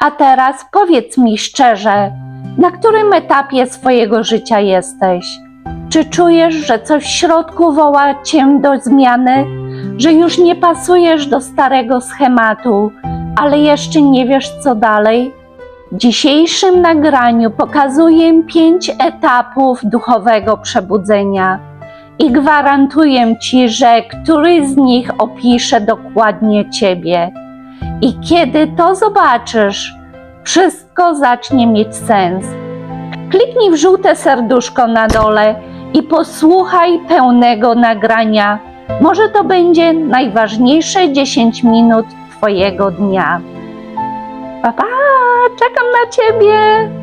A teraz powiedz mi szczerze, na którym etapie swojego życia jesteś? Czy czujesz, że coś w środku woła cię do zmiany, że już nie pasujesz do starego schematu, ale jeszcze nie wiesz co dalej? W dzisiejszym nagraniu pokazuję pięć etapów duchowego przebudzenia i gwarantuję ci, że któryś z nich opisze dokładnie ciebie. I kiedy to zobaczysz, wszystko zacznie mieć sens. Kliknij w żółte serduszko na dole i posłuchaj pełnego nagrania. Może to będzie najważniejsze 10 minut Twojego dnia. Pa, pa, czekam na Ciebie!